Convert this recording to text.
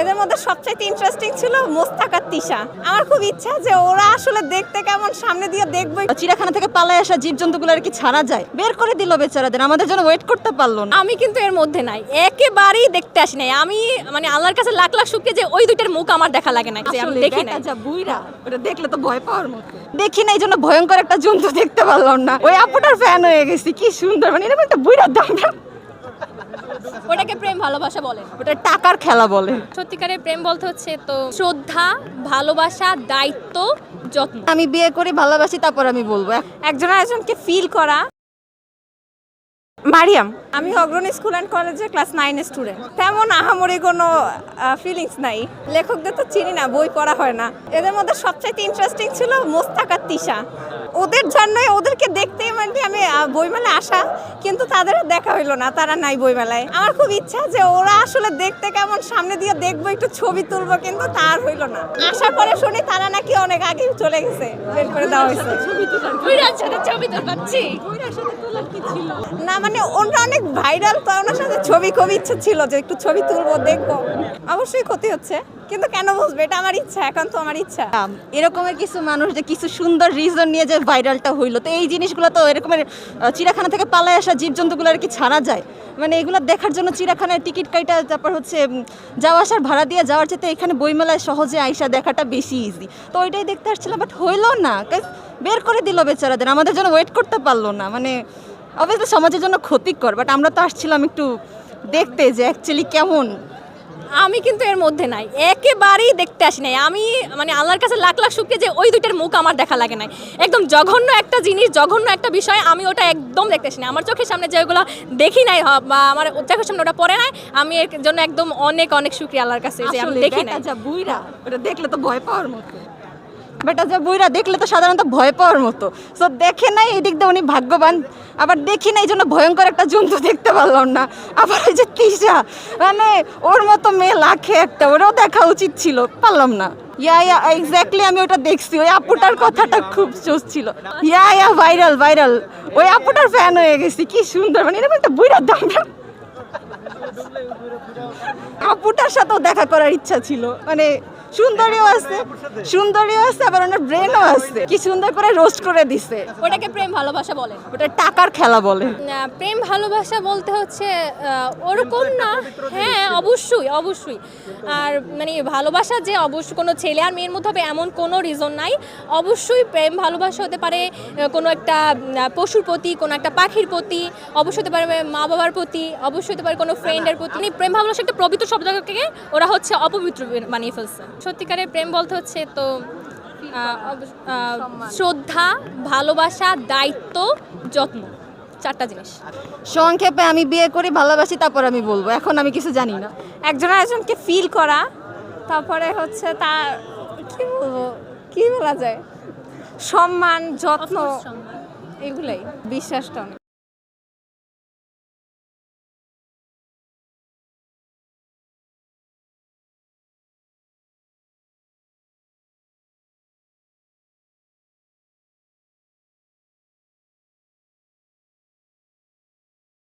এদের মধ্যে সবচাইতে ইন্টারেস্টিং ছিল মোস্তাক আর তিশা। আমার খুব ইচ্ছা যে ওরা আসলে দেখতে কেমন সামনে দিয়ে দেখব। চিড়াখানা থেকে পালায় আসা জীবজন্তুগুলো আর কি ছাড়া যায়? বের করে দিল বেচারাদের আমাদের জন্য ওয়েট করতে পারল না। আমি কিন্তু এর মধ্যে নাই একেবারেই দেখতে আসি নাই। আমি মানে আল্লাহর কাছে লাখ লাখ শুক্রিয়া যে ওই দুইটার মুখ আমার দেখা লাগে না আমি দেখি না যা বুইরা ওটা দেখলে তো ভয় পাওয়ার মতো। দেখি না এই জন্য ভয়ঙ্কর একটা জন্তু দেখতে পারলাম না। ওই আপুটার ফ্যান হয়ে গেছি কি সুন্দর মানে এরকম একটা বুইরার দাম ওটাকে প্রেম ভালোবাসা বলে। ওটা টাকার খেলা বলে। সত্যিকারের প্রেম বলতে হচ্ছে তো শ্রদ্ধা ভালোবাসা দায়িত্ব যত্ন। আমি বিয়ে করে ভালোবাসি তারপর আমি বলব। একজন আরেকজনকে ফিল করা মারিয়াম? আমি অগ্রণী স্কুল অ্যান্ড কলেজে ক্লাস নাইনের স্টুডেন্ট তেমন আহামরি কোনো ফিলিংস নাই। লেখকদের তো চিনি না বই পড়া হয় না। এদের মধ্যে সবচাইতে ইন্টারেস্টিং ছিল মোস্তাক আর তিশা। ওদের জন্যই ওদেরকে দেখতেই মানে আমি বইমেলায় আসা কিন্তু তাদের দেখা হইল না তারা নাই বইমেলায়। আমার খুব ইচ্ছা যে ওরা আসলে দেখতে কেমন সামনে দিয়ে দেখব একটু ছবি তুলবো কিন্তু তার হইল না। আসার পরে শুনি তারা নাকি অনেক আগেই চলে গেছে বের করে দেওয়া হয়েছে। ছবি তো না মানে ওনরা অনেক ভাইরাল তো ওনার সাথে ছবি খুব ইচ্ছা ছিল যে একটু ছবি তুলবো, দেখব। অবশ্যই ক্ষতি হচ্ছে। কিন্তু কেন বুঝবে? এটা আমার ইচ্ছা, এখন তো আমার ইচ্ছা। এরকমের কিছু মানুষ যে কিছু সুন্দর রিজন নিয়ে যে ভাইরালটা হইল, তো এই জিনিসগুলো তো এরকমের চিড়াখানা থেকে পালায় আসা জীবজন্তুগুলো আর কি ছাড়া যায়। মানে এগুলো দেখার জন্য চিড়াখানায় টিকিট কাইটা, তারপর হচ্ছে যাওয়া আসার ভাড়া দিয়ে যাওয়ার চেয়ে এখানে বইমেলায় সহজে আইসা দেখাটা বেশি ইজি তো ওইটাই দেখতে আসছিলাম বাট হইল না। বের করে দিল বেচারাদের। আমাদের জন্য ওয়েট করতে পারল না। মানে অবভিয়াসলি সমাজের জন্য ক্ষতিকর বাট আমরা তো আসছিলাম একটু দেখতে যে অ্যাকচুয়ালি কেমন। আমি কিন্তু এর মধ্যে নাই একেবারেই দেখতে আসি নাই। আমি মানে আল্লাহর কাছে লাখ লাখ শুক্রিয়া যে ওই দুইটার মুখ আমার দেখা লাগে নাই। একদম জঘন্য একটা জিনিস জঘন্য একটা বিষয় আমি ওটা একদম দেখতে আসি না আমার চোখের সামনে যেগুলো দেখি নাই বা আমার চোখের সামনে ওটা পড়ে নাই আমি এর জন্য একদম অনেক অনেক শুক্রিয়া আল্লাহর কাছে যে আমি দেখি নাই। যা বুইরা ওটা দেখলে তো ভয় পাওয়ার মতো। বেটা যা বুইরা দেখলে তো সাধারণত ভয় পাওয়ার মতো। সো দেখে নাই এদিক দিয়ে উনি ভাগ্যবান। আবার দেখি না এই জন্য ভয়ঙ্কর একটা জন্তু দেখতে পারলাম না। আবার ওই যে তিশা। মানে ওর মতো মেয়ে লাখে একটা। ওরাও দেখা উচিত ছিল। পারলাম না। ইয়া ইয়া এক্স্যাক্টলি আমি ওটা দেখছি। ওই আপুটার কথাটা খুব চোস ছিল। ইয়া ইয়া ভাইরাল ভাইরাল ওই আপুটার ফ্যান হয়ে গেছি। কি সুন্দর। মানে এরকম একটা বুইরার দাম। আপুটার সাথেও দেখা করার ইচ্ছা ছিল। মানে সুন্দরীও আছে সুন্দরীও আছে আবার ওনার ব্রেনও আছে। কি সুন্দর করে রোস্ট করে দিছে। ওটাকে প্রেম ভালোবাসা বলে। ওটা টাকার খেলা বলে। প্রেম ভালোবাসা বলতে হচ্ছে ওরকম না। হ্যাঁ অবশ্যই অবশ্যই। আর মানে ভালোবাসা যে অবশ্যই কোনো ছেলে আর মেয়ের মধ্যে হবে এমন কোনো রিজন নাই। অবশ্যই প্রেম ভালোবাসা হতে পারে কোনো একটা পশুর প্রতি কোনো একটা পাখির প্রতি অবশ্যই হতে পারে মা বাবার প্রতি অবশ্যই হতে পারে কোনো ফ্রেন্ডের প্রতি মানে প্রেম ভালোবাসা একটা পবিত্র শব্দকে ওরা হচ্ছে অপবিত্র বানিয়ে ফেলছে। সত্যিকারের প্রেম বলতে হচ্ছে তো শ্রদ্ধা ভালোবাসা দায়িত্ব যত্ন। চারটা জিনিস। সংক্ষেপে আমি বিয়ে করি ভালোবাসি তারপর আমি বলব। এখন আমি কিছু জানি না। একজন আরেকজনকে ফিল করা তারপরে হচ্ছে তার কি বলব কি বলা যায়? সম্মান যত্ন এগুলাই। বিশ্বাসটা